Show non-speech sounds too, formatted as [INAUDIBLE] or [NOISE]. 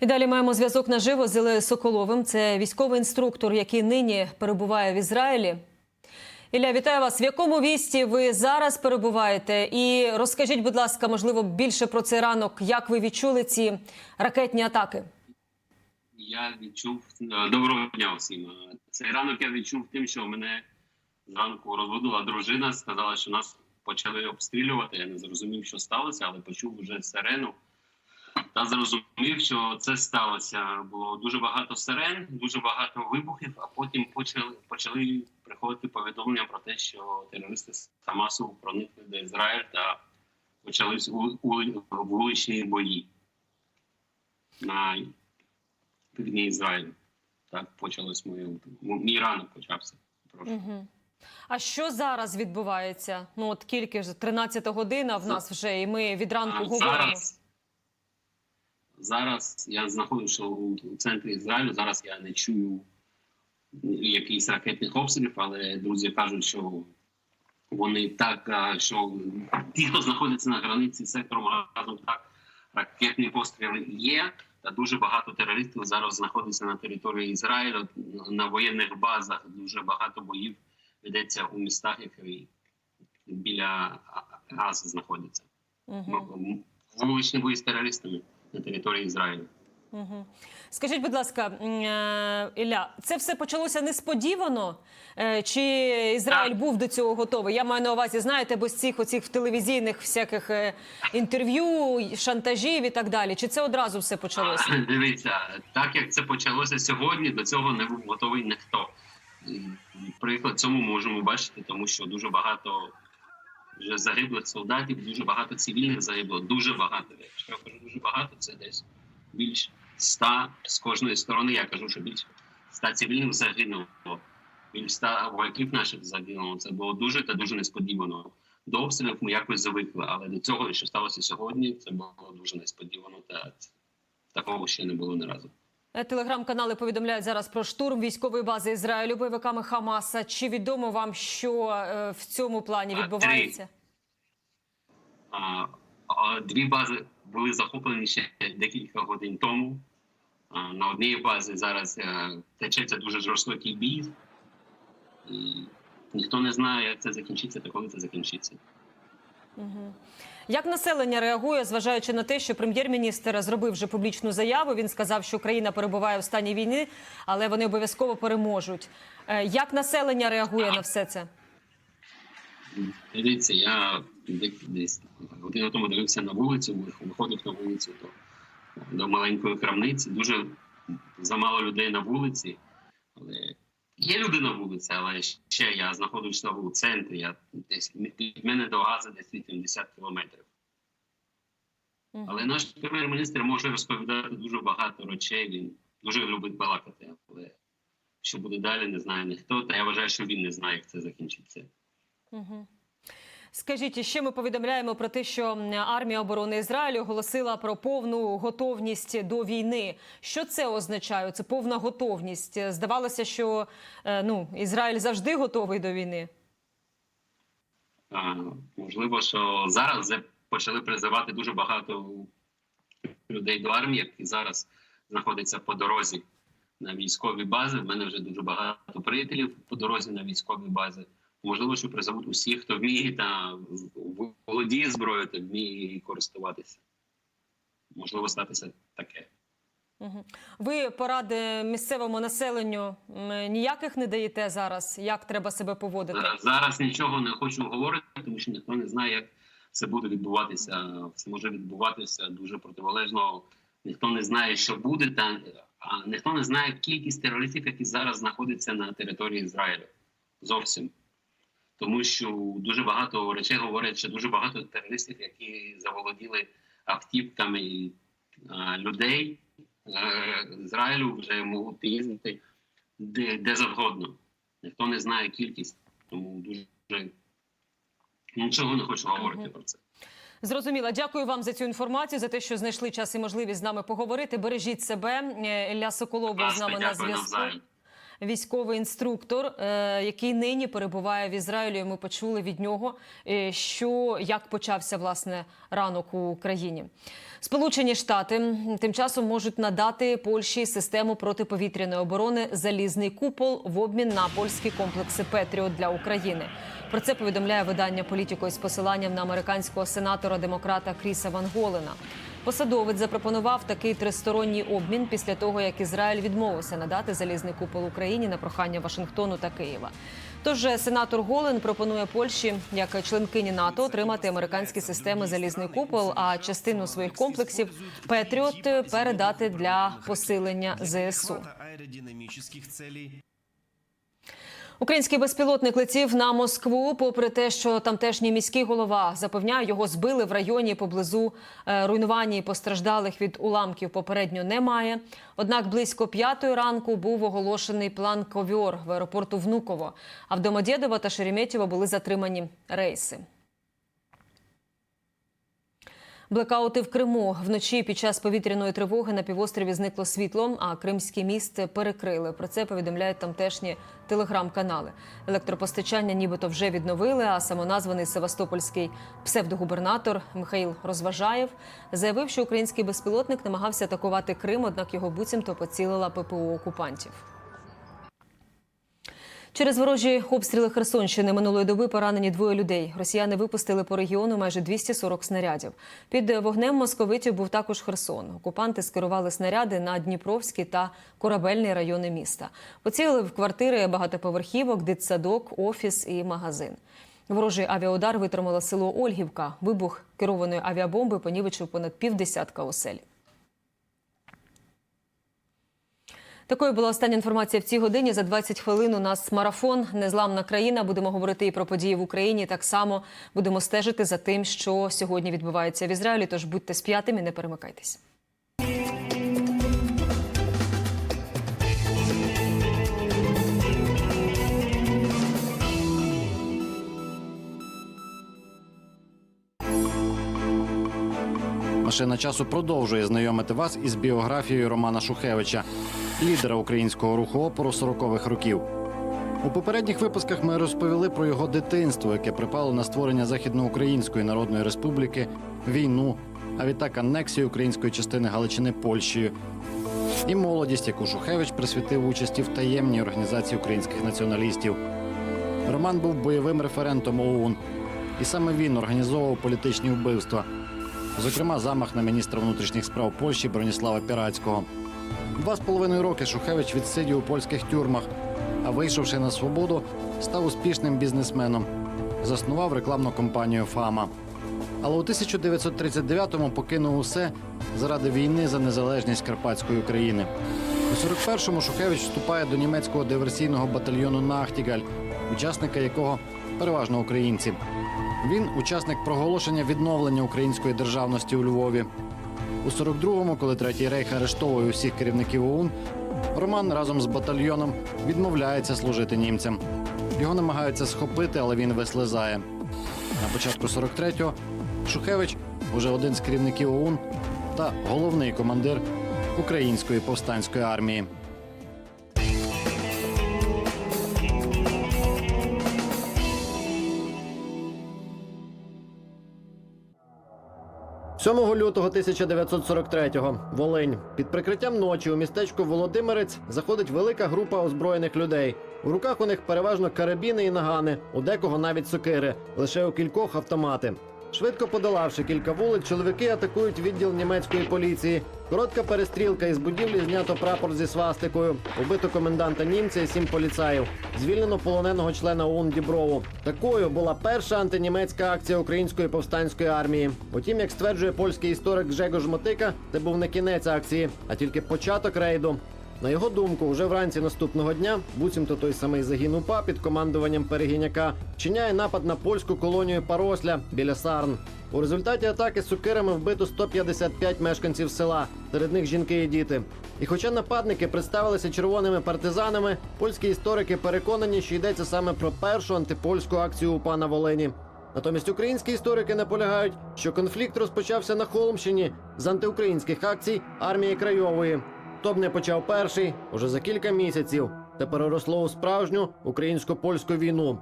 І далі маємо зв'язок наживо з Ілею Соколовим. Це військовий інструктор, який нині перебуває в Ізраїлі. Ілля, вітаю вас. В якому вісті ви зараз перебуваєте? І розкажіть, будь ласка, можливо, більше про цей ранок. Як ви відчули ці ракетні атаки? Я відчув е, доброго дня всім. Е, Цей ранок я відчув тим, що мене зранку розводила дружина, сказала, що нас почали обстрілювати. Я не зрозумів, що сталося, але почув вже сирену. Та зрозумів, що це сталося. Було дуже багато сирен, дуже багато вибухів, а потім почали почали приходити повідомлення про те, що терористи з Хамасу проникли до Ізраїль та почались вуличні бої на півдні Ізраїлю. Так почалось моє мій ранок почався. Прошу. Угу. А що зараз відбувається? Ну от кілька ж 13 година в нас вже, і ми від ранку А говоримо. зараз, зараз я знаходжуся у, центрі Ізраїлю. Зараз я не чую якихось ракетних обстрілів, але друзі кажуть, що вони так, що ті, хто знаходиться на границі з сектором газу, так ракетні постріли є. Та дуже багато терористів зараз знаходиться на території Ізраїлю на воєнних базах. Дуже багато боїв ведеться у містах, які біля а, знаходяться. Угу. Вуличні бої з терористами на території Ізраїлю. Угу. Скажіть, будь ласка, е, Ілля, це все почалося несподівано? Е, Чи Ізраїль Так. був до цього готовий? Я маю на увазі, знаєте, без цих оцих телевізійних всяких е, інтерв'ю, шантажів і так далі. Чи це одразу все почалося? [CLEARS THROAT] Дивіться, так як це почалося сьогодні, до цього не був готовий ніхто. Приклад цьому можемо бачити, тому що дуже багато вже загиблих солдатів, дуже багато цивільних загибло, дуже багато. Якщо я кажу дуже багато, це десь більш ста з кожної сторони. Я кажу, що більше ста цивільних загинуло, більш ста вояків наших загинуло. Це було дуже та дуже несподівано. До обстрілів ми якось звикли, але до цього, що сталося сьогодні, це було дуже несподівано та такого ще не було ні разу. Е, Телеграм-канали повідомляють зараз про штурм військової бази Ізраїлю бойовиками Хамаса. Чи відомо вам, що е, в цьому плані відбувається? Дві бази були захоплені ще декілька годин тому. На одній базі зараз е, течеться дуже жорстокий бій. І ніхто не знає, як це закінчиться та коли це закінчиться. Як населення реагує, зважаючи на те, що прем'єр-міністр зробив вже публічну заяву? Він сказав, що Україна перебуває в стані війни, але вони обов'язково переможуть. Е, Як населення реагує на все це? Дивіться, я десь годину тому дивився на вулицю, виходив на вулицю до, до маленької крамниці. Дуже замало людей на вулиці. Але є люди на вулиці, але ще я знаходжуся у центрі. Я десь від мене до Гази десь 80 кілометрів. Але наш прем'єр-міністр може розповідати дуже багато речей. Він дуже любить балакати. Але що буде далі, не знає ніхто. Та я вважаю, що він не знає, як це закінчиться. Угу. Скажіть, ще ми повідомляємо про те, що армія оборони Ізраїлю оголосила про повну готовність до війни. Що це означає? Це повна готовність. Здавалося, що е, ну Ізраїль завжди готовий до війни. А, можливо, що зараз почали призивати дуже багато людей до армії, які зараз знаходяться по дорозі на військові бази. В мене вже дуже багато приятелів по дорозі на військові бази. Можливо, що призовуть усіх, хто вміє та володіє зброєю та вміє її користуватися. Можливо, статися таке. Ви поради місцевому населенню ніяких не даєте зараз. Як треба себе поводити? Зараз нічого не хочу говорити, тому що ніхто не знає, як це буде відбуватися. Це може відбуватися дуже противолежно. Ніхто не знає, що буде, та а ніхто не знає кількість терористів, які зараз знаходяться на території Ізраїлю. Зовсім. Тому що дуже багато речей говорять, що дуже багато терористів, які заволоділи автівками і, а, людей е, Ізраїлю, вже можуть їздити де, де завгодно. Ніхто не знає кількість, тому дуже нічого не хочу говорити про це. Зрозуміла. Дякую вам за цю інформацію, за те, що знайшли час і можливість з нами поговорити. Бережіть себе. Е, Ілля Соколов був з нами на зв'язку. Військовий інструктор, е, який нині перебуває в Ізраїлі. Ми почули від нього, е, що як почався власне ранок у Україні. Сполучені Штати тим часом можуть надати Польщі систему протиповітряної оборони залізний купол в обмін на польські комплекси Петріот для України. Про це повідомляє видання політико із посиланням на американського сенатора демократа Кріса Ван Голена. Посадовець запропонував такий тристоронній обмін після того, як Ізраїль відмовився надати залізний купол Україні на прохання Вашингтону та Києва. Тож сенатор Голен пропонує Польщі як членкині НАТО отримати американські системи залізний купол, а частину своїх комплексів Петріот передати для посилення ЗСУ. Український безпілотник летів на Москву, попри те, що тамтешній міський голова запевняє, його збили в районі поблизу е, руйнування і постраждалих від уламків попередньо немає. Однак близько п'ятої ранку був оголошений план ковьор в аеропорту Внуково. А в Домодєдово та Шереметєво були затримані рейси. Блекаути в Криму вночі під час повітряної тривоги на півострові зникло світло, а кримський міст перекрили. Про це повідомляють тамтешні телеграм-канали. Електропостачання нібито вже відновили. А самоназваний севастопольський псевдогубернатор Михаїл Розважаєв заявив, що український безпілотник намагався атакувати Крим, однак його буцімто поцілила ППО окупантів. Через ворожі обстріли Херсонщини минулої доби поранені двоє людей. Росіяни випустили по регіону майже 240 снарядів. Під вогнем московитів був також Херсон. Окупанти скерували снаряди на Дніпровський та Корабельний райони міста. Поцілили в квартири багатоповерхівок, дитсадок, офіс і магазин. Ворожий авіаудар витримало село Ольгівка. Вибух керованої авіабомби понівечив понад півдесятка осель. Такою була остання інформація в цій годині. За 20 хвилин у нас марафон Незламна країна. Будемо говорити і про події в Україні. Так само будемо стежити за тим, що сьогодні відбувається в Ізраїлі. Тож будьте сп'ятими, не перемикайтесь. Машина часу продовжує знайомити вас із біографією Романа Шухевича, лідера українського руху опору 40-х років. У попередніх випусках ми розповіли про його дитинство, яке припало на створення Західноукраїнської Народної Республіки, війну, а відтак анексію української частини Галичини Польщею. І молодість, яку Шухевич присвятив участі в таємній організації українських націоналістів. Роман був бойовим референтом ОУН, і саме він організовував політичні вбивства зокрема замах на міністра внутрішніх справ Польщі Броніслава Пірацького. Два з половиною роки Шухевич відсидів у польських тюрмах, а вийшовши на свободу, став успішним бізнесменом. Заснував рекламну компанію Фама. Але у 1939-му покинув усе заради війни за незалежність Карпатської України. У 41-му Шухевич вступає до німецького диверсійного батальйону Нахтігаль, учасника якого переважно українці. Він учасник проголошення відновлення української державності у Львові. У 42-му, коли третій рейх арештовує усіх керівників ОУН, Роман разом з батальйоном відмовляється служити німцям. Його намагаються схопити, але він вислизає. На початку 43-го Шухевич уже один з керівників ОУН та головний командир української повстанської армії. 7 лютого 1943-го Волинь під прикриттям ночі у містечку Володимирець заходить велика група озброєних людей. У руках у них переважно карабіни і нагани, у декого навіть сокири, лише у кількох автомати. Швидко подолавши кілька вулиць, чоловіки атакують відділ німецької поліції. Коротка перестрілка із будівлі знято прапор зі свастикою. Убито коменданта німця і сім поліцаїв. Звільнено полоненого члена ОУН Діброву. Такою була перша антинімецька акція української повстанської армії. Утім, як стверджує польський історик Гжегош Мотика, це був не кінець акції, а тільки початок рейду. На його думку, вже вранці наступного дня буцімто той самий загін УПА під командуванням перегіняка вчиняє напад на польську колонію Паросля біля Сарн. У результаті атаки з сукирами вбито 155 мешканців села, серед них жінки і діти. І хоча нападники представилися червоними партизанами, польські історики переконані, що йдеться саме про першу антипольську акцію УПА на Волині. Натомість українські історики наполягають, що конфлікт розпочався на Холмщині з антиукраїнських акцій армії Крайової. Хто б не почав перший, уже за кілька місяців, це переросло у справжню українсько-польську війну.